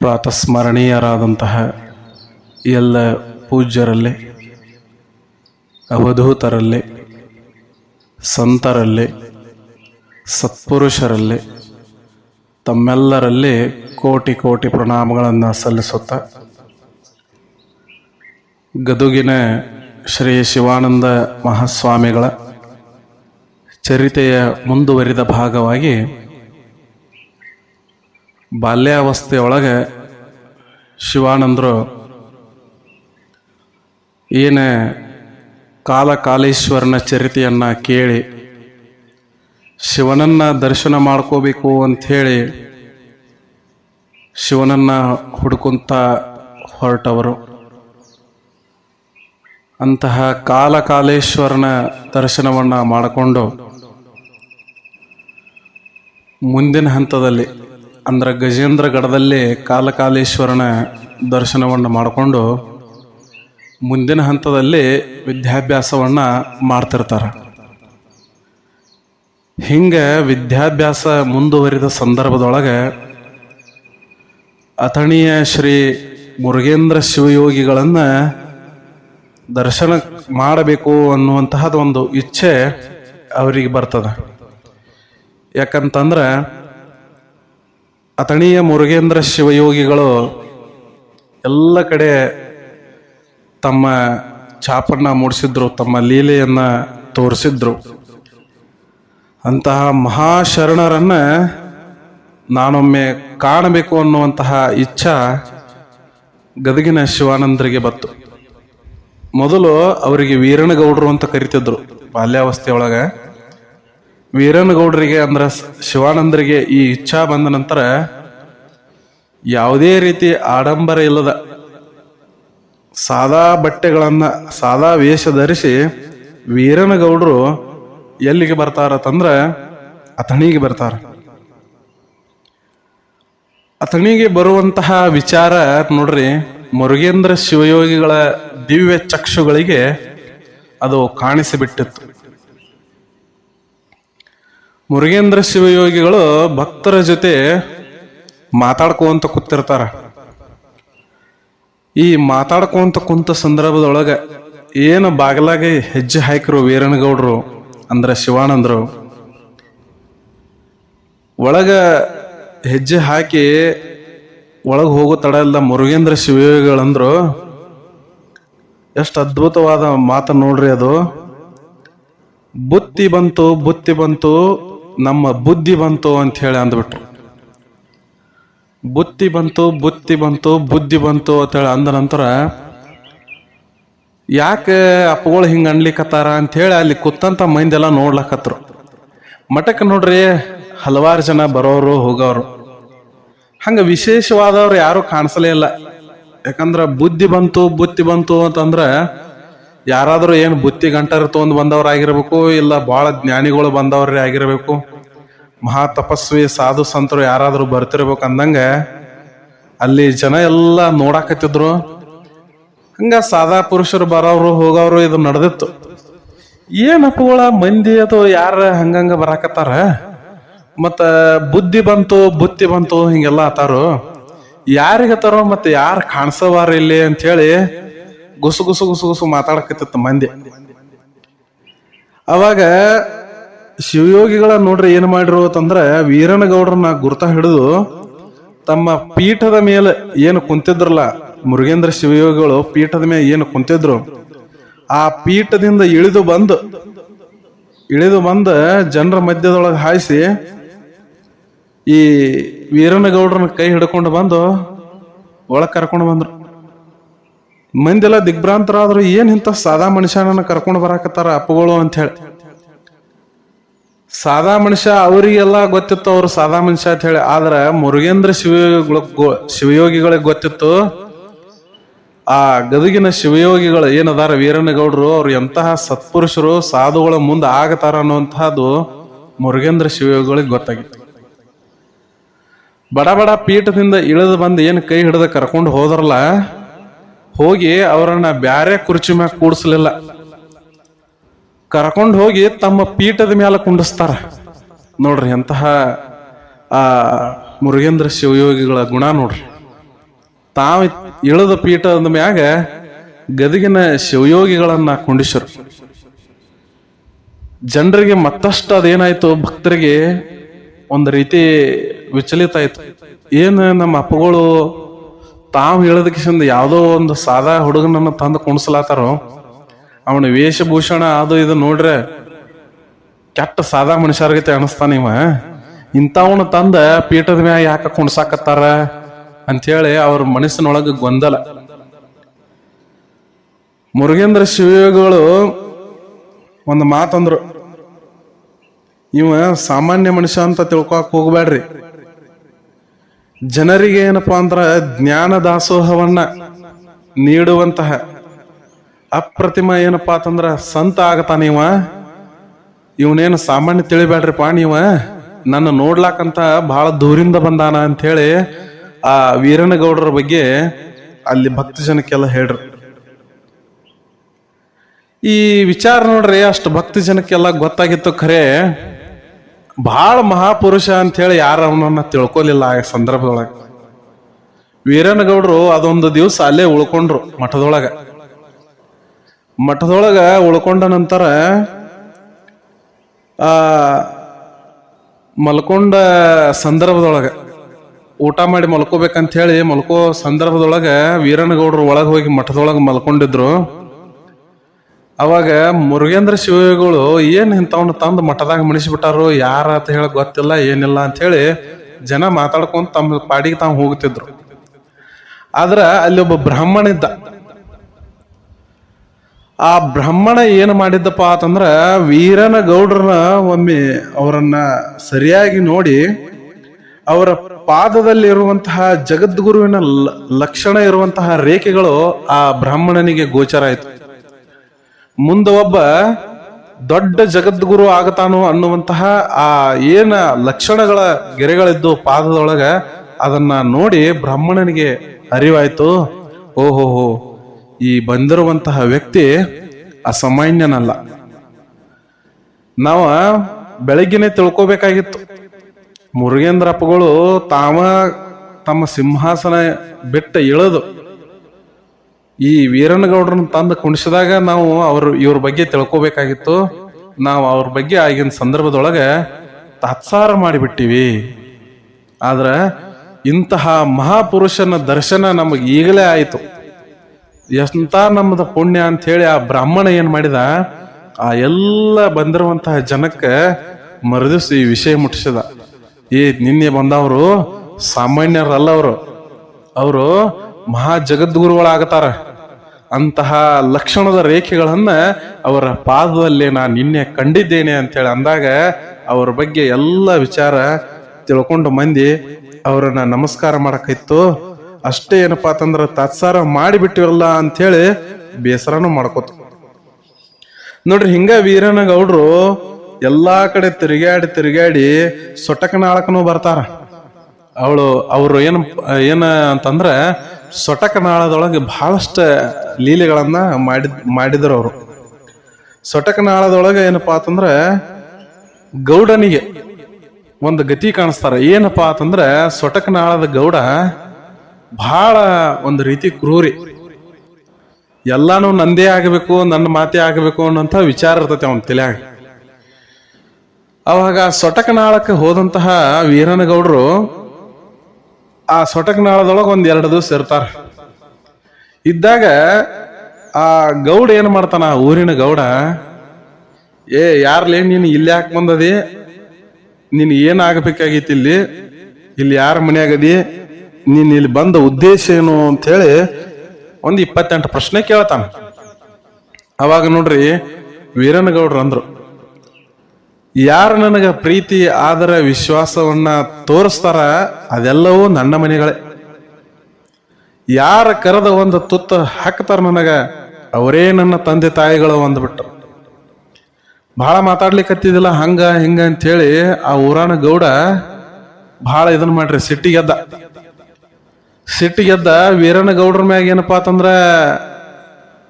ಪ್ರಾತಸ್ಮರಣೀಯರಾದಂತಹ ಎಲ್ಲ ಪೂಜ್ಯರಲ್ಲಿ, ಅವಧೂತರಲ್ಲಿ, ಸಂತರಲ್ಲಿ, ಸತ್ಪುರುಷರಲ್ಲಿ ತಮ್ಮೆಲ್ಲರಲ್ಲಿ ಕೋಟಿ ಕೋಟಿ ಪ್ರಣಾಮಗಳನ್ನು ಸಲ್ಲಿಸುತ್ತ ಗದುಗಿನ ಶ್ರೀ ಶಿವಾನಂದ ಮಹಾಸ್ವಾಮಿಗಳ ಚರಿತೆಯ ಮುಂದುವರಿದ ಭಾಗವಾಗಿ ಬಾಲ್ಯಾವಸ್ಥೆಯೊಳಗೆ ಶಿವಾನಂದರು, ಏನ ಕಾಲಕಾಲೇಶ್ವರನ ಚರಿತೆಯನ್ನು ಕೇಳಿ, ಶಿವನನ್ನು ದರ್ಶನ ಮಾಡ್ಕೋಬೇಕು ಅಂಥೇಳಿ ಶಿವನನ್ನು ಹುಡ್ಕೊಂತ ಹೊರಟವರು. ಅಂತಹ ಕಾಲಕಾಲೇಶ್ವರನ ದರ್ಶನವನ್ನು ಮಾಡಿಕೊಂಡು ಮುಂದಿನ ಹಂತದಲ್ಲಿ ಅಂದ್ರೆ ಗಜೇಂದ್ರಗಢದಲ್ಲಿ ಕಾಲಕಾಲೇಶ್ವರನ ದರ್ಶನವನ್ನು ಮಾಡಿಕೊಂಡು ಮುಂದಿನ ಹಂತದಲ್ಲಿ ವಿದ್ಯಾಭ್ಯಾಸವನ್ನು ಮಾಡ್ತಿರ್ತಾರೆ. ಹಿಂಗೆ ವಿದ್ಯಾಭ್ಯಾಸ ಮುಂದುವರಿದ ಸಂದರ್ಭದೊಳಗೆ ಅಥಣಿಯ ಶ್ರೀ ಮುರುಗೇಂದ್ರ ಶಿವಯೋಗಿಗಳನ್ನು ದರ್ಶನ ಮಾಡಬೇಕು ಅನ್ನುವಂತಹದ್ದು ಒಂದು ಇಚ್ಛೆ ಅವರಿಗೆ ಬರ್ತದೆ. ಯಾಕಂತಂದ್ರೆ ಅಥಣಿಯ ಮುರುಗೇಂದ್ರ ಶಿವಯೋಗಿಗಳು ಎಲ್ಲ ಕಡೆ ತಮ್ಮ ಛಾಪನ್ನ ಮೂಡಿಸಿದ್ರು, ತಮ್ಮ ಲೀಲೆಯನ್ನ ತೋರಿಸಿದ್ರು. ಅಂತಹ ಮಹಾಶರಣರನ್ನ ನಾನೊಮ್ಮೆ ಕಾಣಬೇಕು ಅನ್ನುವಂತಹ ಇಚ್ಛಾ ಗದಗಿನ ಶಿವಾನಂದರಿಗೆ ಬತ್ತು ಮೊದಲು ಅವರಿಗೆ ವೀರಣಗೌಡರು ಅಂತ ಕರಿತಿದ್ರು ಬಾಲ್ಯಾವಸ್ಥೆಯೊಳಗೆ. ವೀರನಗೌಡರಿಗೆ ಅಂದ್ರೆ ಶಿವಾನಂದರಿಗೆ ಈ ಇಚ್ಛಾ ಬಂದ ನಂತರ ಯಾವುದೇ ರೀತಿ ಆಡಂಬರ ಇಲ್ಲದ ಸಾದಾ ಬಟ್ಟೆಗಳನ್ನು, ಸಾದಾ ವೇಷ ಧರಿಸಿ ವೀರನಗೌಡರು ಎಲ್ಲಿಗೆ ಬರ್ತಾರತಂದ್ರೆ ಅಥಣಿಗೆ ಬರ್ತಾರ. ಅಥಣಿಗೆ ಬರುವಂತಹ ವಿಚಾರ ನೋಡ್ರಿ, ಮುರುಗೇಂದ್ರ ಶಿವಯೋಗಿಗಳ ದಿವ್ಯ ಚಕ್ಷುಗಳಿಗೆ ಅದು ಕಾಣಿಸಿಬಿಟ್ಟಿತ್ತು. ಮುರುಗೇಂದ್ರ ಶಿವಯೋಗಿಗಳು ಭಕ್ತರ ಜೊತೆ ಮಾತಾಡ್ಕೊಂತ ಕೂತಿರ್ತಾರ. ಈ ಮಾತಾಡ್ಕೊಂತ ಕುಂತ ಸಂದರ್ಭದೊಳಗ ಏನು ಬಾಗಲಾಗೆ ಹೆಜ್ಜೆ ಹಾಕಿರು ವೀರನಗೌಡರು ಅಂದ್ರೆ ಶಿವಾನಂದರು, ಒಳಗ ಹೆಜ್ಜೆ ಹಾಕಿ ಒಳಗೆ ಹೋಗೋ ತಡ ಇಲ್ಲ ಮುರುಗೇಂದ್ರ ಶಿವಯೋಗಿಗಳಂದ್ರು, ಎಷ್ಟು ಅದ್ಭುತವಾದ ಮಾತು ನೋಡ್ರಿ ಅದು. ಬುತ್ತಿ ಬಂತು ಬುತ್ತಿ ಬಂತು ನಮ್ಮ ಬುದ್ಧಿ ಬಂತು ಅಂತ ಹೇಳಿ ಅಂದ್ಬಿಟ್ರು. ಬುತ್ತಿ ಬಂತು ಬುತ್ತಿ ಬಂತು, ಬುದ್ಧಿ ಬಂತು ಅಂತ ಹೇಳಿ ಅಂದ ನಂತರ, ಯಾಕೆ ಅಪ್ಪಗಳು ಹಿಂಗೆ ಅನ್ಲಿಕ್ಕತ್ತಾರ ಅಂತ ಹೇಳಿ ಅಲ್ಲಿ ಕುತ್ತಂತ ಮೈಂದೆಲ್ಲ ನೋಡ್ಲಕತ್ರು. ಮಠಕ್ಕೆ ನೋಡ್ರಿ ಹಲವಾರು ಜನ ಬರೋರು, ಹೋಗೋರು. ಹಂಗ ವಿಶೇಷವಾದವ್ರು ಯಾರು ಕಾಣಿಸಲೇ ಇಲ್ಲ. ಯಾಕಂದ್ರ ಬುದ್ಧಿ ಬಂತು, ಬುತ್ತಿ ಬಂತು ಅಂತಂದ್ರ ಯಾರಾದ್ರೂ ಏನು ಬುತ್ತಿ ಗಂಟರು ತೊಗೊಂಡು ಬಂದವ್ರು ಆಗಿರ್ಬೇಕು ಇಲ್ಲ ಬಹಳ ಜ್ಞಾನಿಗಳು ಬಂದವ್ರೇ ಆಗಿರಬೇಕು, ಮಹಾ ತಪಸ್ವಿ ಸಾಧು ಸಂತರು ಯಾರಾದರೂ ಬರ್ತಿರ್ಬೇಕು ಅಂದಂಗ, ಅಲ್ಲಿ ಜನ ಎಲ್ಲ ನೋಡಾಕತ್ತಿದ್ರು. ಹಂಗ ಸಾದಾ ಪುರುಷರು ಬರೋರು ಹೋಗೋರು ಇದು ನಡೆದಿತ್ತು. ಏನಪ್ಪಗಳ ಮಂದಿ ಅದು, ಯಾರ ಹಂಗಂಗ ಬರಾಕತ್ತಾರ? ಮತ್ತ ಬುದ್ಧಿ ಬಂತು, ಬುತ್ತಿ ಬಂತು, ಹಿಂಗೆಲ್ಲ ಆತಾರು. ಯಾರಿಗತ್ತಾರೋ ಮತ್ತೆ ಯಾರು ಕಾಣಿಸವಾರ ಇಲ್ಲಿ ಅಂತ ಹೇಳಿ ಗುಸು ಗುಸು ಗುಸು ಗುಸು ಮಾತಾಡಕತ್ತಿತ್ತು ಮಂದಿ. ಅವಾಗ ಶಿವಯೋಗಿಗಳ ನೋಡ್ರಿ ಏನ್ ಮಾಡಿರು ಅಂತಂದ್ರ ವೀರನಗೌಡ್ರನ್ನ ಗುರ್ತ ಹಿಡಿದು ತಮ್ಮ ಪೀಠದ ಮೇಲೆ ಏನು ಕುಂತಿದ್ರಲ್ಲ ಮುರುಗೇಂದ್ರ ಶಿವಯೋಗಿಗಳು ಪೀಠದ ಮೇಲೆ ಏನು ಕುಂತಿದ್ರು, ಆ ಪೀಠದಿಂದ ಇಳಿದು ಬಂದು, ಇಳಿದು ಬಂದ ಜನರ ಮಧ್ಯದೊಳಗೆ ಹಾಯಿಸಿ ಈ ವೀರನಗೌಡ್ರನ್ನ ಕೈ ಹಿಡ್ಕೊಂಡು ಬಂದು ಒಳಗೆ ಕರ್ಕೊಂಡು ಬಂದ್ರು. ಮಂದೆಲ್ಲ ದಿಗ್ಭ್ರಾಂತರಾದ್ರು ಏನು ಇಂಥ ಸಾದಾ ಮನುಷ್ಯನನ್ನು ಕರ್ಕೊಂಡು ಬರಾಕತ್ತಾರ ಅಪ್ಪಗಳು ಅಂತ ಹೇಳಿ. ಸಾದಾ ಮನುಷ್ಯ ಅವರಿಗೆಲ್ಲ ಗೊತ್ತಿತ್ತು ಅವ್ರು ಸಾದಾ ಮನುಷ್ಯ ಅಂತ ಹೇಳಿ. ಆದ್ರೆ ಮುರುಗೇಂದ್ರ ಶಿವಯೋಗಿಗಳ ಶಿವಯೋಗಿಗಳಿಗೆ ಗೊತ್ತಿತ್ತು. ಆ ಗದಗಿನ ಶಿವಯೋಗಿಗಳು ಏನದಾರ ವೀರನಗೌಡರು ಅವ್ರು ಎಂತಹ ಸತ್ಪುರುಷರು ಸಾಧುಗಳ ಮುಂದೆ ಆಗತಾರ ಅನ್ನುವಂತಹದ್ದು ಮುರುಗೇಂದ್ರ ಶಿವಯೋಗಿಗಳಿಗೆ ಗೊತ್ತಾಗಿತ್ತು. ಬಡ ಬಡ ಪೀಠದಿಂದ ಇಳಿದು ಬಂದು ಏನು ಕೈ ಹಿಡಿದು ಕರ್ಕೊಂಡು ಹೋದ್ರಲ್ಲ ಹೋಗಿ ಅವರನ್ನ ಬ್ಯಾರೆ ಕುರ್ಚಿ ಮ್ಯಾಗ ಕೂಡಿಸ್ಲಿಲ್ಲ. ಕರ್ಕೊಂಡು ಹೋಗಿ ತಮ್ಮ ಪೀಠದ ಮೇಲೆ ಕುಂಡಿಸ್ತಾರ. ನೋಡ್ರಿ ಎಂತಹ, ಆ, ಮುರುಗೇಂದ್ರ ಶಿವಯೋಗಿಗಳ ಗುಣ ನೋಡ್ರಿ. ತಾವು ಇಳದ ಪೀಠದ ಮ್ಯಾಗ ಗದಗಿನ ಶಿವಯೋಗಿಗಳನ್ನ ಕುಂಡಿಸರು. ಜನರಿಗೆ ಮತ್ತಷ್ಟು ಅದೇನಾಯ್ತು, ಭಕ್ತರಿಗೆ ಒಂದು ರೀತಿ ವಿಚಲಿತ ಆಯ್ತು. ಏನು ನಮ್ಮ ಅಪ್ಪಗಳು ತಾವು ಇಳದಕ್ಕಿಂದ ಯಾವುದೋ ಒಂದು ಸಾದಾ ಹುಡುಗನನ್ನ ತಂದು ಕುಣಿಸ್ಲಾತಾರೋ, ಅವನ ವೇಷಭೂಷಣ ಅದು ಇದು ನೋಡ್ರೆ ಕೆಟ್ಟ ಸಾದಾ ಮನುಷ್ಯರ್ಗತೆ ಅನಿಸ್ತಾನ ಇವ. ಇಂಥವನ್ನ ತಂದ ಪೀಠದ ಮ್ಯಾಗ ಯಾಕ ಕುಣ್ಸಾಕತ್ತಾರ ಅಂಥೇಳಿ ಅವ್ರ ಮನಸ್ಸಿನೊಳಗೆ ಗೊಂದಲ. ಮುರುಗೇಂದ್ರ ಶಿವಯೋಗಿಗಳು ಒಂದು ಮಾತಂದ್ರು, ಇವ ಸಾಮಾನ್ಯ ಮನುಷ್ಯ ಅಂತ ತಿಳ್ಕೊಕ್ ಹೋಗ್ಬೇಡ್ರಿ ಜನರಿಗೆ ಏನಪ್ಪಾ ಅಂದ್ರೆ ಜ್ಞಾನ ದಾಸೋಹವನ್ನ ನೀಡುವಂತಹ ಅಪ್ರತಿಮ ಏನಪ್ಪಾ ಅಂತಂದ್ರ ಸಂತ ಆಗತಾನ ಇವ ಇವನೇನು ಸಾಮಾನ್ಯ ತಿಳಿಬೇಡ್ರಿಪ್ಪ ನೀವ? ನನ್ನ ನೋಡ್ಲಾಕಂತ ಬಹಳ ದೂರಿಂದ ಬಂದಾನ ಅಂತ ಹೇಳಿ ಆ ವೀರನಗೌಡರ ಬಗ್ಗೆ ಅಲ್ಲಿ ಭಕ್ತ ಜನಕ್ಕೆಲ್ಲ ಹೇಳ್ರಿ. ಈ ವಿಚಾರ ನೋಡ್ರಿ ಅಷ್ಟು ಭಕ್ತ ಜನಕ್ಕೆಲ್ಲ ಗೊತ್ತಾಗಿತ್ತು ಖರೆ. ಬಹಳ ಮಹಾಪುರುಷ ಅಂತ ಹೇಳಿ ಯಾರು ಅವನನ್ನ ತಿಳ್ಕೊಲಿಲ್ಲ ಆ ಸಂದರ್ಭದೊಳಗೆ. ವೀರನಗೌಡರು ಅದೊಂದು ದಿವಸ ಅಲ್ಲೇ ಉಳ್ಕೊಂಡ್ರು ಮಠದೊಳಗ. ಮಠದೊಳಗ ಉಳ್ಕೊಂಡ ನಂತರ, ಆ, ಮಲ್ಕೊಂಡ ಸಂದರ್ಭದೊಳಗ, ಊಟ ಮಾಡಿ ಮಲ್ಕೋಬೇಕಂತ ಹೇಳಿ ಮಲ್ಕೋ ಸಂದರ್ಭದೊಳಗ ವೀರನಗೌಡರು ಒಳಗೆ ಹೋಗಿ ಮಠದೊಳಗೆ ಮಲ್ಕೊಂಡಿದ್ರು. ಅವಾಗ ಮುರುಗೇಂದ್ರ ಶಿವಗಳು ಏನ್ ಇಂಥವನ್ನ ತಂದು ಮಠದಾಗ ಮಣಿಸಿಬಿಟ್ಟಾರು, ಯಾರ ಅಂತ ಹೇಳಿ ಗೊತ್ತಿಲ್ಲ, ಏನಿಲ್ಲ ಅಂತ ಹೇಳಿ ಜನ ಮಾತಾಡ್ಕೊಂಡು ತಮ್ಮ ಪಾಡಿಗೆ ತಾವು ಹೋಗ್ತಿದ್ರು. ಆದ್ರ ಅಲ್ಲಿ ಒಬ್ಬ ಬ್ರಾಹ್ಮಣ ಇದ್ದ. ಆ ಬ್ರಾಹ್ಮಣ ಏನು ಮಾಡಿದ್ದಪ್ಪ ಅಂತಂದ್ರ ವೀರನ ಗೌಡ್ರನ್ನ ಒಮ್ಮೆ ಅವರನ್ನ ಸರಿಯಾಗಿ ನೋಡಿ ಅವರ ಪಾದದಲ್ಲಿರುವಂತಹ ಜಗದ್ಗುರುವಿನ ಲ- ಲಕ್ಷಣ ಇರುವಂತಹ ರೇಖೆಗಳು ಆ ಬ್ರಾಹ್ಮಣನಿಗೆ ಗೋಚರ ಆಯ್ತು. ಮುಂದೆ ಒಬ್ಬ ದೊಡ್ಡ ಜಗದ್ಗುರು ಆಗತಾನು ಅನ್ನುವಂತಹ ಆ ಏನ ಲಕ್ಷಣಗಳ ಗೆರೆಗಳಿದ್ದು ಪಾದದೊಳಗ ಅದನ್ನ ನೋಡಿ ಬ್ರಾಹ್ಮಣನಿಗೆ ಅರಿವಾಯ್ತು, ಓಹೋಹೋ, ಈ ಬಂದಿರುವಂತಹ ವ್ಯಕ್ತಿ ಅಸಾಮಾನ್ಯನಲ್ಲ. ನಾವ ಬೆಳಗ್ಗೆನೆ ತಿಳ್ಕೋಬೇಕಾಗಿತ್ತು. ಮುರುಗೇಂದ್ರಪ್ಪಗಳು ತಾವ ತಮ್ಮ ಸಿಂಹಾಸನ ಬಿಟ್ಟ ಇಳಿದು ಈ ವೀರನಗೌಡ್ರನ್ನ ತಂದು ಕುಣಿಸಿದಾಗ ನಾವು ಅವ್ರ ಇವ್ರ ಬಗ್ಗೆ ತಿಳ್ಕೊಬೇಕಾಗಿತ್ತು. ನಾವು ಅವ್ರ ಬಗ್ಗೆ ಆಗಿನ ಸಂದರ್ಭದೊಳಗೆ ತಾತ್ಸಾರ ಮಾಡಿಬಿಟ್ಟಿವಿ. ಆದ್ರ ಇಂತಹ ಮಹಾಪುರುಷನ ದರ್ಶನ ನಮಗೆ ಈಗಲೇ ಆಯಿತು. ಎಂತ ನಮ್ಮದ ಪುಣ್ಯ ಅಂತ ಹೇಳಿ ಆ ಬ್ರಾಹ್ಮಣ ಏನ್ ಮಾಡಿದ? ಆ ಎಲ್ಲ ಬಂದಿರುವಂತಹ ಜನಕ್ಕೆ ಮರುದಿವ್ಸ ಈ ವಿಷಯ ಮುಟ್ಟಿಸಿದ ಈ ನಿನ್ನೆ ಬಂದವರು ಸಾಮಾನ್ಯರಲ್ಲ ಅವರು. ಅವರು ಮಹಾ ಜಗದ್ಗುರುಗಳಾಗತಾರ. ಅಂತಹ ಲಕ್ಷಣದ ರೇಖೆಗಳನ್ನ ಅವರ ಪಾದದಲ್ಲಿ ನಾನು ನಿನ್ನೆ ಕಂಡಿದ್ದೇನೆ ಅಂತೇಳಿ ಅಂದಾಗ ಅವ್ರ ಬಗ್ಗೆ ಎಲ್ಲ ವಿಚಾರ ತಿಳ್ಕೊಂಡು ಮಂದಿ ಅವರನ್ನ ನಮಸ್ಕಾರ ಮಾಡಕ್ಕಿತ್ತು ಅಷ್ಟೇ ಏನಪ್ಪಾ ಅಂತಂದ್ರೆ ತಾತ್ಸಾರ ಮಾಡಿಬಿಟ್ಟಿರಲ್ಲ ಅಂಥೇಳಿ ಬೇಸರನು ಮಾಡ್ಕೋತ. ನೋಡ್ರಿ ಹಿಂಗ ವೀರನ ಗೌಡ್ರು ಎಲ್ಲಾ ಕಡೆ ತಿರುಗಾಡಿ ತಿರುಗಾಡಿ ಸೊಟಕನಾಳಕನು ಬರ್ತಾರ. ಅವಳು, ಅವರು ಏನು, ಏನ ಅಂತಂದ್ರ ಸೊಟಕನಾಳದೊಳಗೆ ಬಹಳಷ್ಟು ಲೀಲೆಗಳನ್ನ ಮಾಡಿದ್, ಮಾಡಿದ್ರು ಅವರು. ಸೊಟಕನಾಳದೊಳಗೆ ಏನಪ್ಪಾ ಅಂತಂದ್ರೆ ಗೌಡನಿಗೆ ಒಂದು ಗತಿ ಕಾಣಿಸ್ತಾರ. ಏನಪ್ಪಾ ಅಂತಂದ್ರೆ ಸೊಟಕನಾಳದ ಗೌಡ ಬಹಳ ಒಂದು ರೀತಿ ಕ್ರೂರಿ. ಎಲ್ಲಾನು ನಂದೇ ಆಗಬೇಕು, ನನ್ನ ಮಾತೆ ಆಗಬೇಕು ಅನ್ನೋಂಥ ವಿಚಾರ ಇರ್ತೈತೆ ಅವನ ತಲೆಯಾಗ. ಅವಾಗ ಸೊಟಕನಾಳಕ್ಕೆ ಹೋದಂತಹ ವೀರನಗೌಡರು ಆ ಸೊಟಕನಾಳದೊಳಗೆ ಒಂದು ಎರಡು ದಿವಸ ಇರ್ತಾರೆ. ಇದ್ದಾಗ ಆ ಗೌಡ ಏನು ಮಾಡ್ತಾನ ಊರಿನ ಗೌಡ, ಏ, ಯಾರ್ಲೇ ನೀನು ಇಲ್ಲಿ ಯಾಕೆ ಬಂದದಿ? ನೀನು ಏನ್ ಆಗ್ಬೇಕಾಗಿತ್ತು ಇಲ್ಲಿ? ಇಲ್ಲಿ ಯಾರ ಮನೆಯಾಗದಿ ನೀನು ಇಲ್ಲಿ ಬಂದ ಉದ್ದೇಶ ಏನು? ಅಂತ ಹೇಳಿ ಒಂದ್ ಇಪ್ಪತ್ತೆಂಟು ಪ್ರಶ್ನೆ ಕೇಳ್ತಾನ. ಅವಾಗ ನೋಡ್ರಿ, ವೀರನಗೌಡ್ರು ಅಂದ್ರು ಯಾರು ನನಗೆ ಪ್ರೀತಿ, ಆದರ, ವಿಶ್ವಾಸವನ್ನ ತೋರಿಸ್ತಾರ, ಅದೆಲ್ಲವೂ ನನ್ನ ಮನೆಗಳೇ. ಯಾರ ಕರೆದ ಒಂದು ತುತ್ತ ಹಾಕ್ತಾರ ನನಗ, ಅವರೇ ನನ್ನ ತಂದೆ ತಾಯಿಗಳು ಅಂದ್ಬಿಟ್ರು. ಬಹಳ ಮಾತಾಡ್ಲಿಕ್ಕತ್ತಿದಿಲ್ಲ ಹಂಗ, ಹಿಂಗ ಅಂತೇಳಿ ಆ ಊರಾನ ಗೌಡ ಬಹಳ ಇದನ್ ಮಾಡ್ರಿ ಸಿಟ್ಟಿಗೆದ್ದ ಸಿಟ್ಟಿಗೆದ್ದ ವೀರನ ಗೌಡ್ರ ಮ್ಯಾಗ ಏನಪ್ಪಾ ಅಂತಂದ್ರ,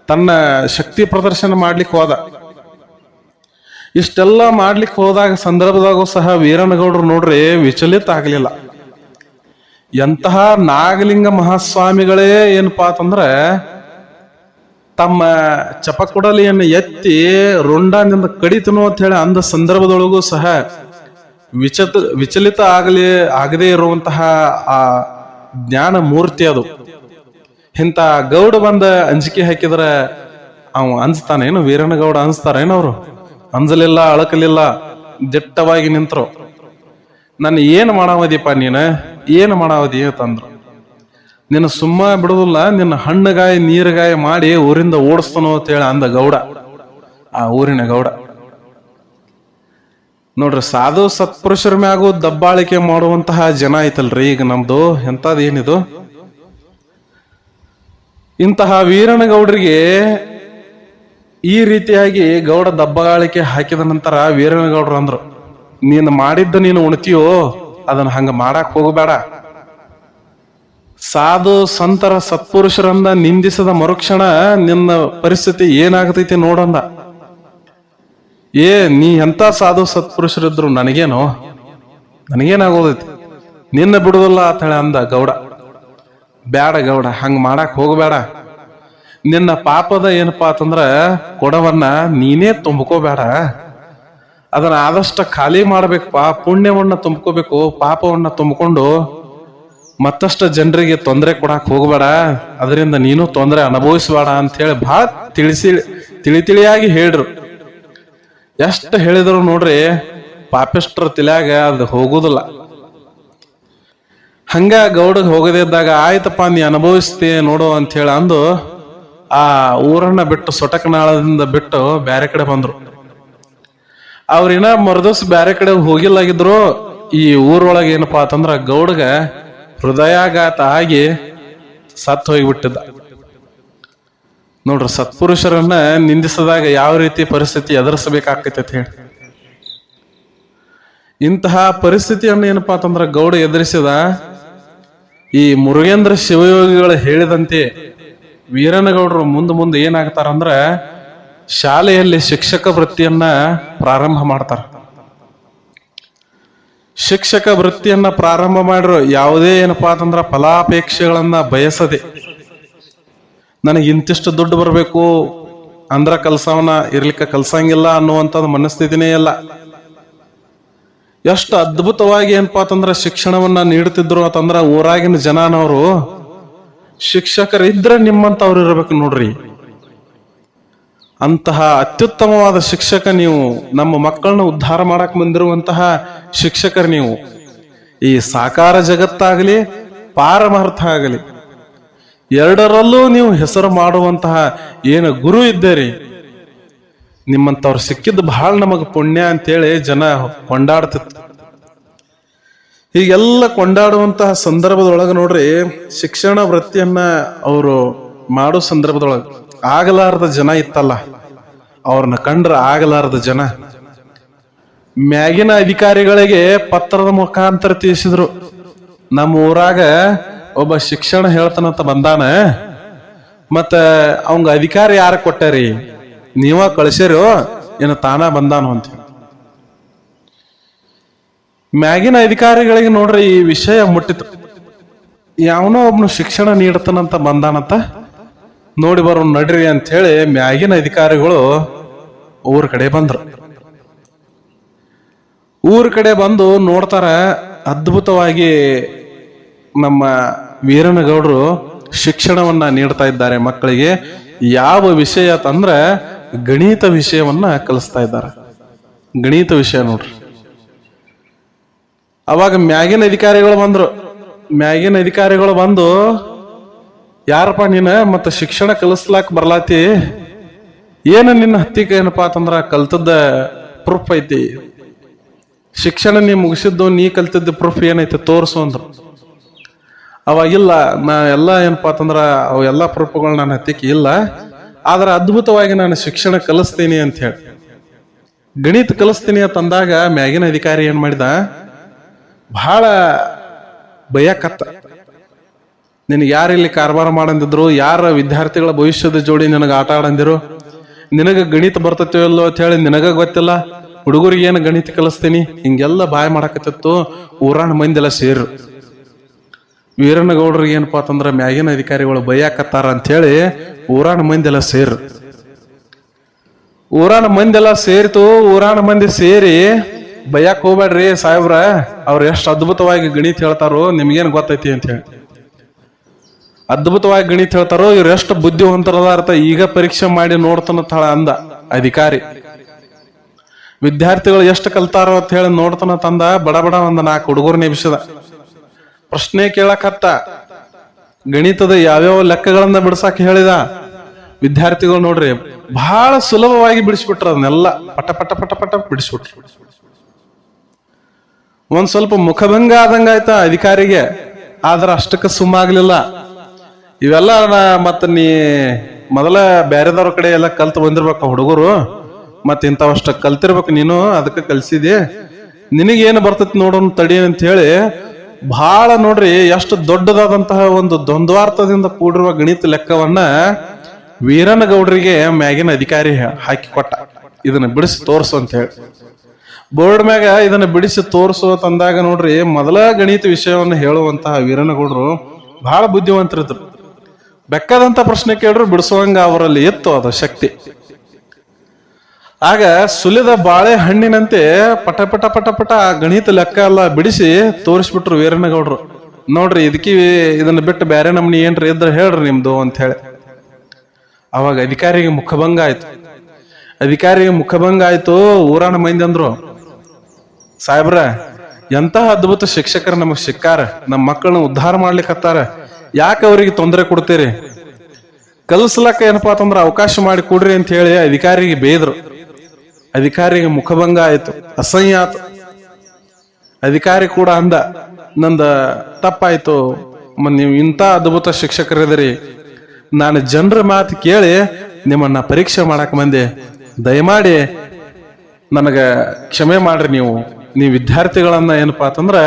ತನ್ನ ಶಕ್ತಿ ಪ್ರದರ್ಶನ ಮಾಡ್ಲಿಕ್ಕೆ ಹೋದ. ಇಷ್ಟೆಲ್ಲ ಮಾಡ್ಲಿಕ್ಕೆ ಹೋದಾಗ ಸಂದರ್ಭದಾಗೂ ಸಹ ವೀರನಗೌಡರು ನೋಡ್ರಿ ವಿಚಲಿತ ಆಗಲಿಲ್ಲ. ಎಂತಹ ನಾಗಲಿಂಗ ಮಹಾಸ್ವಾಮಿಗಳೇ ಏನಪ್ಪಾ ಅಂತಂದ್ರೆ ತಮ್ಮ ಚಪಕುಡಲಿಯನ್ನು ಎತ್ತಿ ರುಂಡನಿಂದ ಕಡಿತನು ಅಂತ ಹೇಳಿ ಅಂದ ಸಂದರ್ಭದೊಳಗೂ ಸಹ ವಿಚತ ವಿಚಲಿತ ಆಗಲಿ, ಆಗದೇ ಇರುವಂತಹ ಆ ಜ್ಞಾನ ಮೂರ್ತಿ ಅದು. ಇಂಥ ಗೌಡ ಬಂದ ಅಂಜಿಕೆ ಹಾಕಿದ್ರೆ ಅವ ಅನ್ಸ್ತಾನೇನು? ವೀರನಗೌಡ ಅನ್ಸ್ತಾರೇನು ಅವರು? ಅಂಜಲಿಲ್ಲ, ಅಳಕಲಿಲ್ಲ, ದಿಟ್ಟವಾಗಿ ನಿಂತರು. ನನ್ನ ಏನು ಮಾಡಾವದಿಪ್ಪ ನೀನು? ಏನು ಮಾಡಾವದಿ? ಅಂತಂದ್ರು. ನಿನ್ನ ಸುಮ್ಮ ಬಿಡುದಿಲ್ಲ, ನಿನ್ನ ಹಣ್ಣುಗಾಯಿ, ನೀರುಗಾಯಿ ಮಾಡಿ ಊರಿಂದ ಓಡಿಸ್ತಾನೋ ಅಂತ ಹೇಳಿ ಅಂದ ಗೌಡ, ಆ ಊರಿನ ಗೌಡ. ನೋಡ್ರಿ, ಸಾಧು ಸತ್ಪುರುಷರ ಮ್ಯಾಗೂ ದಬ್ಬಾಳಿಕೆ ಮಾಡುವಂತಹ ಜನ ಐತಲ್ರಿ ಈಗ ನಮ್ದು. ಎಂತದ್ ಏನಿದು? ಇಂತಹ ವೀರನ ಗೌಡ್ರಿಗೆ ಈ ರೀತಿಯಾಗಿ ಗೌಡ ದಬ್ಬಾಳಿಕೆ ಹಾಕಿದ ನಂತರ ವೀರನ ಗೌಡ್ರು ಅಂದ್ರು, ನೀನು ಮಾಡಿದ್ದ ನೀನು ಉಣತಿಯೋ? ಅದನ್ನ ಹಂಗ ಮಾಡಕ್ ಹೋಗಬೇಡ. ಸಾಧು, ಸಂತರ, ಸತ್ಪುರುಷರಂದ ನಿಂದಿಸದ ಮರುಕ್ಷಣ ನಿನ್ನ ಪರಿಸ್ಥಿತಿ ಏನಾಗತೈತಿ ನೋಡಂದ. ಏ, ನೀ ಎಂತ ಸಾಧು, ಸತ್ಪುರುಷರಿದ್ರು ನನಗೇನು? ನನಗೇನಾಗೋದೈತಿ? ನಿನ್ನ ಬಿಡುದಿಲ್ಲ ಅಂತ ಹೇಳಿ ಅಂದ ಗೌಡ. ಬ್ಯಾಡ ಗೌಡ, ಹಂಗ ಮಾಡಕ್ ಹೋಗಬೇಡ. ನಿನ್ನ ಪಾಪದ ಏನಪ್ಪಾ ಅಂತಂದ್ರ ಕೊಡವನ್ನ ನೀನೇ ತುಂಬ್ಕೋಬೇಡ. ಅದನ್ನ ಆದಷ್ಟು ಖಾಲಿ ಮಾಡ್ಬೇಕಪ್ಪ. ಪುಣ್ಯವನ್ನ ತುಂಬ್ಕೋಬೇಕು, ಪಾಪವನ್ನ ತುಂಬಿಕೊಂಡು ಮತ್ತಷ್ಟು ಜನರಿಗೆ ತೊಂದರೆ ಕೊಡಕ್ ಹೋಗಬೇಡ. ಅದರಿಂದ ನೀನು ತೊಂದರೆ ಅನುಭವಿಸಬೇಡ ಅಂತ ಹೇಳಿ ಬಹಳ ತಿಳಿಸಿ ತಿಳಿ ತಿಳಿಯಾಗಿ ಹೇಳ್ರು. ಎಷ್ಟು ಹೇಳಿದ್ರು ನೋಡ್ರಿ, ಪಾಪಿಷ್ಟ್ರ ತಿಳಿಯಾಗ ಅದು ಹೋಗುದಿಲ್ಲ. ಹಂಗ ಗೌಡಗ್ ಹೋಗದೇ ಇದ್ದಾಗ, ಆಯ್ತಪ್ಪ, ನೀ ಅನುಭವಿಸ್ತೀಯ ನೋಡು ಅಂತ ಹೇಳಿ ಅಂದು ಆ ಊರನ್ನ ಬಿಟ್ಟು ಸೊಟಕನಾಳದಿಂದ ಬಿಟ್ಟು ಬ್ಯಾರೆ ಕಡೆ ಬಂದ್ರು. ಅವ್ರಿನ ಮರದಸ್ ಬ್ಯಾರೆ ಕಡೆ ಹೋಗಿಲ್ಲಾಗಿದ್ರು, ಈ ಊರೊಳಗೆ ಏನಪ್ಪಾ ಅಂತಂದ್ರ ಗೌಡಗ ಹೃದಯಾಘಾತ ಆಗಿ ಸತ್ ಹೋಗಿಬಿಟ್ಟಿದ್ದ. ನೋಡ್ರಿ ಸತ್ಪುರುಷರನ್ನ ನಿಂದಿಸಿದಾಗ ಯಾವ ರೀತಿ ಪರಿಸ್ಥಿತಿ ಎದುರಿಸಬೇಕಾಗ್ತೈತೆ ಅಂತ ಹೇಳಿ. ಇಂತಹ ಪರಿಸ್ಥಿತಿಯನ್ನು ಏನಪ್ಪಾ ಅಂತಂದ್ರ ಗೌಡ ಎದುರಿಸಿದ ಈ ಮುರುಗೇಂದ್ರ ಶಿವಯೋಗಿಗಳು ಹೇಳಿದಂತೆ ವೀರನಗೌಡರು ಮುಂದೆ ಮುಂದೆ ಏನಾಗ್ತಾರಂದ್ರೆ ಶಾಲೆಯಲ್ಲಿ ಶಿಕ್ಷಕ ವೃತ್ತಿಯನ್ನ ಪ್ರಾರಂಭ ಮಾಡ್ತಾರೆ. ಶಿಕ್ಷಕ ವೃತ್ತಿಯನ್ನ ಪ್ರಾರಂಭ ಮಾಡಿರೋ ಯಾವುದೇ ಏನಪ್ಪಾ ಅಂತಂದ್ರ ಫಲಾಪೇಕ್ಷೆಗಳನ್ನ ಬಯಸದೆ, ನನಗೆ ಇಂತಿಷ್ಟು ದುಡ್ಡು ಬರಬೇಕು, ಅಂದ್ರ ಕಲ್ಸವನ ಇರ್ಲಿಕ್ಕೆ ಕಲ್ಸಂಗಿಲ್ಲ ಅನ್ನುವಂಥದ್ದು ಮನಸ್ಥಿತಿನೇ ಇಲ್ಲ. ಎಷ್ಟು ಅದ್ಭುತವಾಗಿ ಏನಪ್ಪಾ ಅಂತಂದ್ರ ಶಿಕ್ಷಣವನ್ನ ನೀಡುತ್ತಿದ್ರು ಅಂತಂದ್ರ ಊರಾಗಿನ ಜನನವರು ಶಿಕ್ಷಕರಿದ್ರೆ ನಿಮ್ಮಂಥವ್ರು ಇರಬೇಕು ನೋಡ್ರಿ. ಅಂತಹ ಅತ್ಯುತ್ತಮವಾದ ಶಿಕ್ಷಕ ನೀವು, ನಮ್ಮ ಮಕ್ಕಳನ್ನ ಉದ್ಧಾರ ಮಾಡಕ್ ಬಂದಿರುವಂತಹ ಶಿಕ್ಷಕರು ನೀವು. ಈ ಸಾಕಾರ ಜಗತ್ತಾಗಲಿ, ಪಾರಮಾರ್ಥ ಆಗಲಿ, ಎರಡರಲ್ಲೂ ನೀವು ಹೆಸರು ಮಾಡುವಂತಹ ಏನು ಗುರು ಇದ್ದೀರಿ. ನಿಮ್ಮಂಥವ್ರು ಸಿಕ್ಕಿದ್ದು ಬಹಳ ನಮಗೆ ಪುಣ್ಯ ಅಂತೇಳಿ ಜನ ಕೊಂಡಾಡ್ತಿತ್ತು. ಹೀಗೆಲ್ಲ ಕೊಂಡಾಡುವಂತಹ ಸಂದರ್ಭದೊಳಗೆ ನೋಡ್ರಿ ಶಿಕ್ಷಣ ವೃತ್ತಿಯನ್ನ ಅವರು ಮಾಡೋ ಸಂದರ್ಭದೊಳಗೆ ಆಗಲಾರದ ಜನ ಇತ್ತಲ್ಲ. ಅವ್ರನ್ನ ಕಂಡ್ರ ಆಗಲಾರದ ಜನ. ಮ್ಯಾಗಿನ ಅಧಿಕಾರಿಗಳಿಗೆ ಪತ್ರದ ಮುಖಾಂತರ ತಿಳಿಸಿದ್ರು. ನಮ್ಮ ಊರಾಗ ಒಬ್ಬ ಶಿಕ್ಷಣ ಹೇಳ್ತಾನಂತ ಬಂದಾನ. ಮತ್ತ ಅವಂಗ ಅಧಿಕಾರ ಯಾರ ಕೊಟ್ಟರಿ? ನೀವ ಕಳಿಸಿರೋ ಏನ ತಾನ ಬಂದಾನು ಅಂತ ಮ್ಯಾಗಿನ ಅಧಿಕಾರಿಗಳಿಗೆ ನೋಡ್ರಿ ಈ ವಿಷಯ ಮುಟ್ಟಿತು. ಯಾವನೋ ಒಬ್ನು ಶಿಕ್ಷಣ ನೀಡತನಂತ ಬಂದಾನಂತ. ನೋಡಿ ಬರೋ ನಡ್ರಿ ಅಂತ ಹೇಳಿ ಮ್ಯಾಗಿನ ಅಧಿಕಾರಿಗಳು ಊರ್ ಕಡೆ ಬಂದ್ರು. ಊರ್ ಕಡೆ ಬಂದು ನೋಡ್ತಾರ ಅದ್ಭುತವಾಗಿ ನಮ್ಮ ವೀರನಗೌಡರು ಶಿಕ್ಷಣವನ್ನ ನೀಡ್ತಾ ಇದ್ದಾರೆ ಮಕ್ಕಳಿಗೆ. ಯಾವ ವಿಷಯ ತಂದ್ರೆ ಗಣಿತ ವಿಷಯವನ್ನ ಕಲಿಸ್ತಾ ಇದ್ದಾರೆ. ಗಣಿತ ವಿಷಯ ನೋಡ್ರಿ. ಅವಾಗ ಮ್ಯಾಗಿನ ಅಧಿಕಾರಿಗಳು ಬಂದ್ರು. ಮ್ಯಾಗಿನ ಅಧಿಕಾರಿಗಳು ಬಂದು, ಯಾರಪ್ಪ ನೀನು? ಮತ್ತ ಶಿಕ್ಷಣ ಕಲಿಸ್ಲಾಕ್ ಬರ್ಲಾತಿ? ಏನ ನಿನ್ನ ಹತ್ತಿಗೆ ಏನಪ್ಪ ಅಂತಂದ್ರ ಕಲ್ತದ ಪ್ರೂಫ್ ಐತಿ. ಶಿಕ್ಷಣ ನೀ ಮುಗಿಸಿದ್ದು, ನೀ ಕಲ್ತಿದ್ದ ಪ್ರೂಫ್ ಏನೈತೆ ತೋರಿಸು ಅಂದ್ರು. ಅವಾಗಿಲ್ಲ ನಾ ಎಲ್ಲ ಏನಪ್ಪಾ ಅಂತಂದ್ರ ಅವು ಎಲ್ಲ ಪ್ರೂಫ್ಗಳು ನನ್ನ ಹತ್ತಿಕ್ಕೆ ಇಲ್ಲ. ಆದ್ರೆ ಅದ್ಭುತವಾಗಿ ನಾನು ಶಿಕ್ಷಣ ಕಲಿಸ್ತೀನಿ ಅಂತ ಹೇಳಿ. ಗಣಿತ ಕಲಿಸ್ತೀನಿ ಅಂತ ಅಂದಾಗ ಮ್ಯಾಗಿನ ಅಧಿಕಾರಿ ಏನ್ ಮಾಡಿದ ಬಹಳ ಭಯಕತ್ತ ನಿನಗೆ ಯಾರು ಇಲ್ಲಿ ಕಾರ್ಬಾರ ಮಾಡಂದಿದ್ರು? ಯಾರ ವಿದ್ಯಾರ್ಥಿಗಳ ಭವಿಷ್ಯದ ಜೋಡಿ ನಿನಗೆ ಆಟ ಆಡಂದಿರು? ನಿನಗೆ ಗಣಿತ ಬರ್ತೈತೋ ಇಲ್ಲೋ ಅಂತ ಹೇಳಿ ನಿನಗ ಗೊತ್ತಿಲ್ಲ? ಹುಡುಗರಿಗೆ ಏನು ಗಣಿತ ಕಲಿಸ್ತೀನಿ? ಹಿಂಗೆಲ್ಲ ಬಾಯ್ ಮಾಡಕತ್ತಿತ್ತು ಊರಾಣ ಮಂದಿಲ್ಲ ಸೇರು. ಗೌಡ್ರು ಏನಪ್ಪಾ ಅಂತಂದ್ರೆ ಮ್ಯಾಗಿನ ಅಧಿಕಾರಿಗಳು ಬೈಯಾಕತ್ತಾರ ಅಂತ ಹೇಳಿ ಊರಾಣ ಮಂದಿಲ್ಲ ಸೇರು. ಊರಾಣ ಮಂದಿಲ್ಲ ಸೇರಿತು ಊರಾಣ ಮಂದಿ ಸೇರಿ ಬೈಯಾಕ್ ಹೋಗ್ಬೇಡ್ರಿ ಸಾಹೇಬ್ರ. ಅವ್ರು ಎಷ್ಟು ಅದ್ಭುತವಾಗಿ ಗಣಿತ ಹೇಳ್ತಾರೋ ನಿಮ್ಗೇನ್ ಗೊತ್ತೈತಿ ಅಂತ ಹೇಳಿ. ಅದ್ಭುತವಾಗಿ ಗಣಿತ ಹೇಳ್ತಾರೋ, ಇವ್ರು ಎಷ್ಟು ಬುದ್ಧಿವಂತರದಾರ್ಥ ಈಗ ಪರೀಕ್ಷೆ ಮಾಡಿ ನೋಡ್ತಾನ ತಳ ಅಂದ ಅಧಿಕಾರಿ. ವಿದ್ಯಾರ್ಥಿಗಳು ಎಷ್ಟು ಕಲ್ತಾರೋ ಅಂತ ಹೇಳಿ ನೋಡ್ತಾನ ತಂದ, ಬಡ ಬಡ ಒಂದ್ ನಾಲ್ಕು ಹುಡುಗರು ನಿಮಿಷದ ಪ್ರಶ್ನೆ ಕೇಳಕತ್ತ. ಗಣಿತದ ಯಾವ್ಯಾವ ಲೆಕ್ಕಗಳನ್ನ ಬಿಡ್ಸಾಕ ಹೇಳಿದ? ವಿದ್ಯಾರ್ಥಿಗಳು ನೋಡ್ರಿ ಬಹಳ ಸುಲಭವಾಗಿ ಬಿಡಿಸ್ಬಿಟ್ರ ಅದನ್ನೆಲ್ಲ. ಪಟ ಪಟ ಪಟ ಪಟ ಬಿಡಿಸ್ಬಿಟ್ರು. ಒಂದ್ ಸ್ವಲ್ಪ ಮುಖಭಂಗ ಆದಂಗಾಯ್ತ ಅಧಿಕಾರಿಗೆ? ಆದ್ರ ಅಷ್ಟಕ್ಕೆ ಸುಮ್ಮಾಗ್ಲಿಲ್ಲ ಇವೆಲ್ಲ ಮತ್ತ ನೀ ಮೊದಲ ಬ್ಯಾರೆದವ್ರ ಕಡೆ ಎಲ್ಲ ಕಲ್ತ್ ಬಂದಿರ್ಬೇಕು ಹುಡುಗರು. ಮತ್ತೆ ಇಂಥವಷ್ಟ ಕಲ್ತಿರ್ಬೇಕು ನೀನು, ಅದಕ್ಕೆ ಕಲ್ಸಿದಿ. ನಿನಗೇನು ಬರ್ತೈತಿ ನೋಡೋಣ ತಡಿ ಅಂತ ಹೇಳಿ ಬಹಳ ನೋಡ್ರಿ ಎಷ್ಟು ದೊಡ್ಡದಾದಂತಹ ಒಂದು ದ್ವಂದ್ವಾರ್ಥದಿಂದ ಕೂಡಿರುವ ಗಣಿತ ಲೆಕ್ಕವನ್ನ ವೀರನಗೌಡರಿಗೆ ಮ್ಯಾಗಿನ ಅಧಿಕಾರಿ ಹಾಕಿ ಕೊಟ್ಟ ಇದನ್ನ ಬಿಡಿಸಿ ತೋರ್ಸು ಅಂತ ಹೇಳಿ ಬೋರ್ಡ್ ಮ್ಯಾಗ ಇದನ್ನ ಬಿಡಿಸಿ ತೋರಿಸು ತಂದಾಗ ನೋಡ್ರಿ, ಮೊದಲ ಗಣಿತ ವಿಷಯವನ್ನು ಹೇಳುವಂತಹ ವೀರನಗೌಡರು ಬಹಳ ಬುದ್ಧಿವಂತರಿದ್ರು. ಬೆಕ್ಕದಂತ ಪ್ರಶ್ನೆ ಕೇಳ್ರು, ಬಿಡಿಸುವಂಗ ಅವರಲ್ಲಿ ಇತ್ತು ಅದು ಶಕ್ತಿ. ಆಗ ಸುಲಿದ ಬಾಳೆ ಹಣ್ಣಿನಂತೆ ಪಟ ಪಟ ಪಟ ಪಟ ಗಣಿತ ಲೆಕ್ಕ ಎಲ್ಲ ಬಿಡಿಸಿ ತೋರಿಸ್ಬಿಟ್ರು ವೀರನಗೌಡ್ರು. ನೋಡ್ರಿ ಇದಕ್ಕೆ ಇದನ್ನ ಬಿಟ್ಟು ಬೇರೆ ನಮ್ನಿ ಏನ್ರಿ ಇದ್ರೆ ಹೇಳ್ರಿ ನಿಮ್ದು ಅಂತ ಹೇಳಿ. ಅವಾಗ ಅಧಿಕಾರಿಗೆ ಮುಖಭಂಗ ಆಯ್ತು. ಅಧಿಕಾರಿಗೆ ಮುಖಭಂಗ ಆಯ್ತು ಊರಾಣ ಮಂದಿ ಸಾಹೇಬ್ರ, ಎಂತಹ ಅದ್ಭುತ ಶಿಕ್ಷಕರು ನಮಗ್ ಸಿಕ್ಕಾರ ನಮ್ಮ ಮಕ್ಕಳನ್ನ ಉದ್ಧಾರ ಮಾಡ್ಲಿಕ್ಕತ್ತಾರ ಯಾಕೆ ಅವರಿಗೆ ತೊಂದರೆ ಕೊಡ್ತೀರಿ? ಕಲಿಸ್ಲಕ್ಕ ಏನಪ್ಪಾ ಅಂತಂದ್ರ ಅವಕಾಶ ಮಾಡಿ ಕೊಡ್ರಿ ಅಂತ ಹೇಳಿ ಅಧಿಕಾರಿಗೆ ಬೇದ್ರು ಅಧಿಕಾರಿಗೆ ಮುಖಭಂಗ ಆಯ್ತು, ಅಸಹ್ಯ ಆಯ್ತು. ಅಧಿಕಾರಿ ಕೂಡ ಅಂದ, ನಂದ ತಪ್ಪಾಯ್ತು ನೀವು ಇಂಥ ಅದ್ಭುತ ಶಿಕ್ಷಕರಿದ್ದೀರಿ ನಾನು ಜನರ ಮಾತು ಕೇಳಿ ನಿಮ್ಮನ್ನ ಪರೀಕ್ಷೆ ಮಾಡಕ್ ಬಂದೆ. ದಯಮಾಡಿ ನನಗ ಕ್ಷಮೆ ಮಾಡ್ರಿ ನೀವು. ನೀವು ವಿದ್ಯಾರ್ಥಿಗಳನ್ನ ಏನಪ್ಪಾ ಅಂತಂದ್ರೆ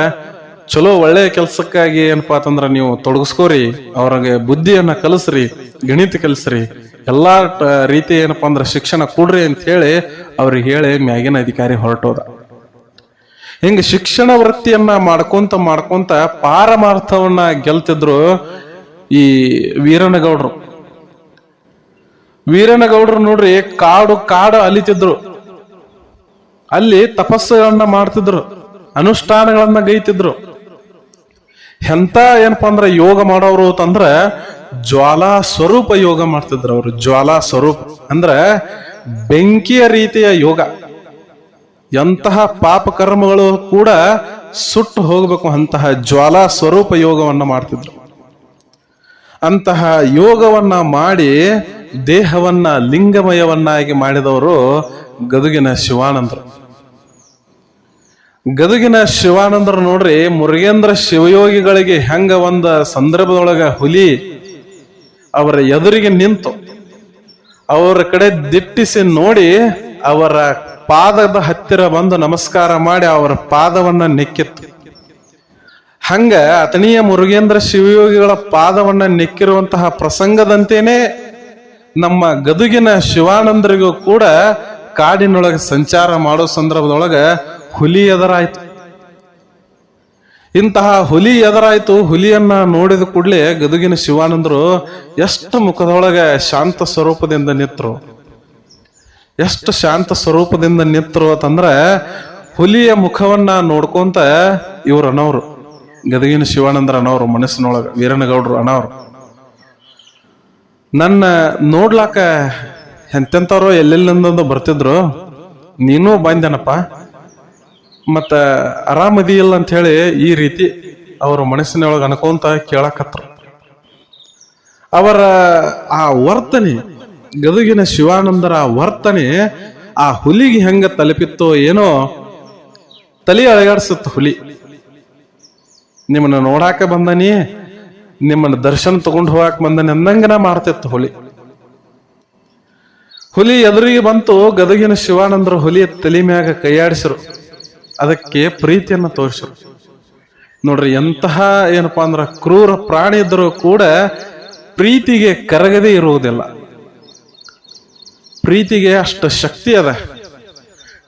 ಚಲೋ ಒಳ್ಳೆಯ ಕೆಲ್ಸಕ್ಕಾಗಿ ಏನಪ್ಪಾ ಅಂತಂದ್ರೆ ನೀವು ತೊಡಗಿಸ್ಕೋರಿ, ಅವ್ರಿಗೆ ಬುದ್ಧಿಯನ್ನ ಕಲಿಸ್ರಿ, ಗಣಿತ ಕಲಿಸ್ರಿ, ಎಲ್ಲಾ ರೀತಿ ಏನಪ್ಪಾ ಅಂದ್ರೆ ಶಿಕ್ಷಣ ಕೊಡ್ರಿ ಅಂತ ಹೇಳಿ ಅವ್ರಿಗೆ ಹೇಳಿ ಮ್ಯಾಗಿನ ಅಧಿಕಾರಿ ಹೊರಟೋದ. ಹಿಂಗ ಶಿಕ್ಷಣ ವೃತ್ತಿಯನ್ನ ಮಾಡ್ಕೊಂತ ಮಾಡ್ಕೊಂತ ಪಾರಮಾರ್ಥವನ್ನ ಗೆಲ್ತಿದ್ರು ಈ ವೀರನಗೌಡರು. ವೀರನಗೌಡರು ನೋಡ್ರಿ ಕಾಡು ಕಾಡು ಅಲಿತಿದ್ರು. ಅಲ್ಲಿ ತಪಸ್ಸುಗಳನ್ನ ಮಾಡ್ತಿದ್ರು, ಅನುಷ್ಠಾನಗಳನ್ನ ಗೈತಿದ್ರು. ಎಂತ ಏನಪ್ಪಾ ಅಂದ್ರೆ ಯೋಗ ಮಾಡೋರು ಅಂತಂದ್ರೆ ಜ್ವಾಲಾ ಸ್ವರೂಪ ಯೋಗ ಮಾಡ್ತಿದ್ರು ಅವರು, ಜ್ವಾಲಾ ಸ್ವರೂಪ. ಅಂದ್ರೆ ಬೆಂಕಿಯ ರೀತಿಯ ಯೋಗ. ಎಂತಹ ಪಾಪ ಕರ್ಮಗಳು ಕೂಡ ಸುಟ್ಟು ಹೋಗಬೇಕು ಅಂತಹ ಜ್ವಾಲಾ ಸ್ವರೂಪ ಯೋಗವನ್ನು ಮಾಡ್ತಿದ್ರು. ಅಂತಹ ಯೋಗವನ್ನ ಮಾಡಿ ದೇಹವನ್ನ ಲಿಂಗಮಯವನ್ನಾಗಿ ಮಾಡಿದವರು ಗದುಗಿನ ಶಿವಾನಂದರು. ಗದುಗಿನ ಶಿವಾನಂದರು ನೋಡ್ರಿ, ಮುರುಗೇಂದ್ರ ಶಿವಯೋಗಿಗಳಿಗೆ ಹೆಂಗ ಒಂದ ಸಂದರ್ಭದೊಳಗ ಹುಲಿ ಅವರ ಎದುರಿಗೆ ನಿಂತು ಅವರ ಕಡೆ ದಿಟ್ಟಿಸಿ ನೋಡಿ ಅವರ ಪಾದದ ಹತ್ತಿರ ಬಂದು ನಮಸ್ಕಾರ ಮಾಡಿ ಅವರ ಪಾದವನ್ನ ನೆಕ್ಕಿತ್ತು. ಹಂಗ ಅತನೀಯ ಮುರುಗೇಂದ್ರ ಶಿವಯೋಗಿಗಳ ಪಾದವನ್ನ ನೆಕ್ಕಿರುವಂತಹ ಪ್ರಸಂಗದಂತೇನೆ ನಮ್ಮ ಗದುಗಿನ ಶಿವಾನಂದರಿಗೂ ಕೂಡ ಕಾಡಿನೊಳಗೆ ಸಂಚಾರ ಮಾಡೋ ಸಂದರ್ಭದೊಳಗ ಹುಲಿ ಎದುರಾಯ್ತು. ಇಂತಹ ಹುಲಿ ಎದುರಾಯ್ತು, ಹುಲಿಯನ್ನ ನೋಡಿದ ಕೂಡಲೇ ಗದುಗಿನ ಶಿವಾನಂದರು ಎಷ್ಟು ಮುಖದೊಳಗೆ ಶಾಂತ ಸ್ವರೂಪದಿಂದ ನಿತ್ರು. ಎಷ್ಟು ಶಾಂತ ಸ್ವರೂಪದಿಂದ ನಿತ್ರು ಅಂತಂದ್ರೆ ಹುಲಿಯ ಮುಖವನ್ನ ನೋಡ್ಕೊಂತ ಇವ್ರು ಅನವ್ರು. ಗದಗಿನ ಶಿವಾನಂದ್ರ ಅನವ್ರು, ಮನಸ್ಸಿನೊಳಗೆ ವೀರನಗೌಡ್ರು ಅನವ್ರು. ನನ್ನ ನೋಡ್ಲಾಕ ಎಂತೆಂಥವ್ರು ಎಲ್ಲೆಲ್ಲಿಂದ ಬರ್ತಿದ್ರು, ನೀನು ಬಂದೇನಪ್ಪ. ಮತ್ತ ಆರಾಮದಿಯಿಲ್ಲ ಅಂತ ಹೇಳಿ ಈ ರೀತಿ ಅವರ ಮನಸ್ಸಿನೊಳಗೆ ಅನ್ಕೊಂತ ಕೇಳಕತ್ರು. ಅವರ ಆ ವರ್ತನೆ, ಗದುಗಿನ ಶಿವಾನಂದರ ವರ್ತನೆ ಆ ಹುಲಿಗೆ ಹೆಂಗ ತಲುಪಿತ್ತೋ ಏನೋ ತಲೆ ಅಳಗಾಡ್ಸುತ್ತ ಹುಲಿ. ನಿಮ್ಮನ್ನ ನೋಡಾಕ ಬಂದನಿ, ನಿಮ್ಮನ್ನ ದರ್ಶನ ತಗೊಂಡು ಹೋಗಾಕ ಬಂದನಿ ಅಂದಂಗನ ಮಾಡ್ತಿತ್ತು ಹುಲಿ. ಹುಲಿ ಎದುರಿಗೆ ಬಂತು ಗದಗಿನ ಶಿವಾನಂದರು ಹುಲಿಯ ತಲೆ ಮ್ಯಾಗ ಕೈಯಾಡಿಸರು. ಅದಕ್ಕೆ ಪ್ರೀತಿಯನ್ನು ತೋರಿಸರು ನೋಡ್ರಿ, ಎಂತಹ ಏನಪ್ಪಾ ಅಂದ್ರ ಕ್ರೂರ ಪ್ರಾಣಿ ಇದ್ದರೂ ಕೂಡ ಪ್ರೀತಿಗೆ ಕರಗದೆ ಇರುವುದಿಲ್ಲ. ಪ್ರೀತಿಗೆ ಅಷ್ಟು ಶಕ್ತಿ ಅದ.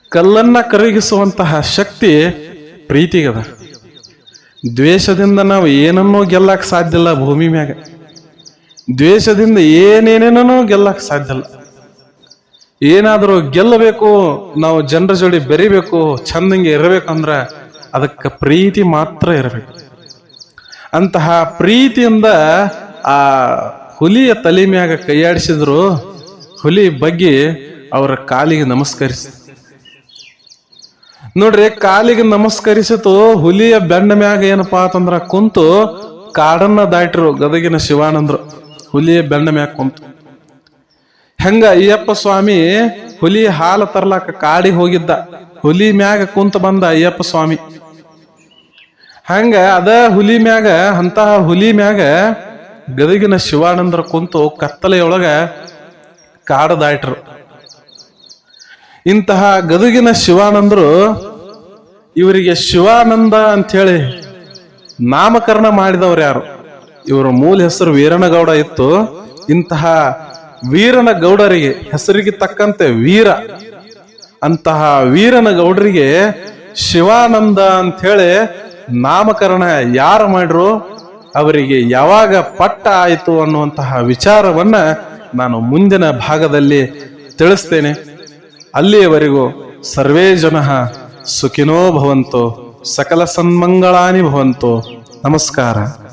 ಕಲ್ಲನ್ನ ಕರಗಿಸುವಂತಹ ಶಕ್ತಿ ಪ್ರೀತಿಗದ ದ್ವೇಷದಿಂದ ನಾವು ಏನನ್ನೂ ಗೆಲ್ಲಕ್ಕೆ ಸಾಧ್ಯ ಇಲ್ಲ ಭೂಮಿ ಮ್ಯಾಗ. ದ್ವೇಷದಿಂದ ಏನೇನೇನೂ ಗೆಲ್ಲಕ್ಕೆ ಸಾಧ್ಯ ಇಲ್ಲ. ಏನಾದರೂ ಗೆಲ್ಲಬೇಕು, ನಾವು ಜನರ ಜೋಡಿ ಬೆರಿಬೇಕು, ಚಂದಂಗೆ ಇರಬೇಕಂದ್ರೆ ಅದಕ್ಕೆ ಪ್ರೀತಿ ಮಾತ್ರ ಇರಬೇಕು. ಅಂತಹ ಪ್ರೀತಿಯಿಂದ ಆ ಹುಲಿಯ ತಲೆ ಮ್ಯಾಗ ಕೈಯಾಡಿಸಿದ್ರು ಹುಲಿ ಬಗ್ಗೆ ಅವರ ಕಾಲಿಗೆ ನಮಸ್ಕರಿಸಿ ನೋಡ್ರಿ, ಕಾಲಿಗೆ ನಮಸ್ಕರಿಸಿತು, ಹುಲಿಯ ಬೆಂಡ ಮ್ಯಾಗ ಏನಪ್ಪಾ ಅಂತಂದ್ರ ಕುಂತು ಕಾಡನ್ನ ದಾಟ್ರು ಗದಗಿನ ಶಿವಾನಂದ್ರು. ಹುಲಿಯ ಬೆಂಡ ಮ್ಯಾಗ ಕುಂತು. ಹೆಂಗ ಅಯ್ಯಪ್ಪ ಸ್ವಾಮಿ ಹುಲಿ ಹಾಲು ತರ್ಲಾಕ ಕಾಡಿ ಹೋಗಿದ್ದ. ಹುಲಿ ಮ್ಯಾಗ ಕುಂತ ಬಂದ ಅಯ್ಯಪ್ಪ ಸ್ವಾಮಿ. ಹಂಗ ಅದ ಹುಲಿ ಮ್ಯಾಗ, ಅಂತಹ ಹುಲಿ ಮ್ಯಾಗ ಗದಗಿನ ಶಿವಾನಂದರ ಕುಂತು ಕತ್ತಲೆಯೊಳಗ ಕಾಡದಾಯ್ಟ್ರು ಇಂತಹ ಗದಗಿನ ಶಿವಾನಂದರು ಇವರಿಗೆ ಶಿವಾನಂದ ಅಂಥೇಳಿ ನಾಮಕರಣ ಮಾಡಿದವರು ಯಾರು? ಇವರ ಮೂಲ ಹೆಸರು ವೀರನಗೌಡ ಇತ್ತು. ಇಂತಹ ವೀರನ ಗೌಡರಿಗೆ, ಹೆಸರಿಗೆ ತಕ್ಕಂತೆ ವೀರ. ಅಂತಹ ವೀರನ ಗೌಡರಿಗೆ ಶಿವಾನಂದ ಅಂತ ಹೇಳಿ ನಾಮಕರಣ ಯಾರು ಮಾಡ್ರು ಅವರಿಗೆ ಯಾವಾಗ ಪಟ್ಟ ಆಯಿತು ಅನ್ನುವಂತಹ ವಿಚಾರವನ್ನ ನಾನು ಮುಂದಿನ ಭಾಗದಲ್ಲಿ ತಿಳಿಸ್ತೇನೆ. ಅಲ್ಲಿಯವರೆಗೂ ಸರ್ವೇ ಜನ ಸುಖಿನೋ ಭವಂತು, ಸಕಲ ಸನ್ಮಂಗಳಾನಿ ಭವಂತು. ನಮಸ್ಕಾರ.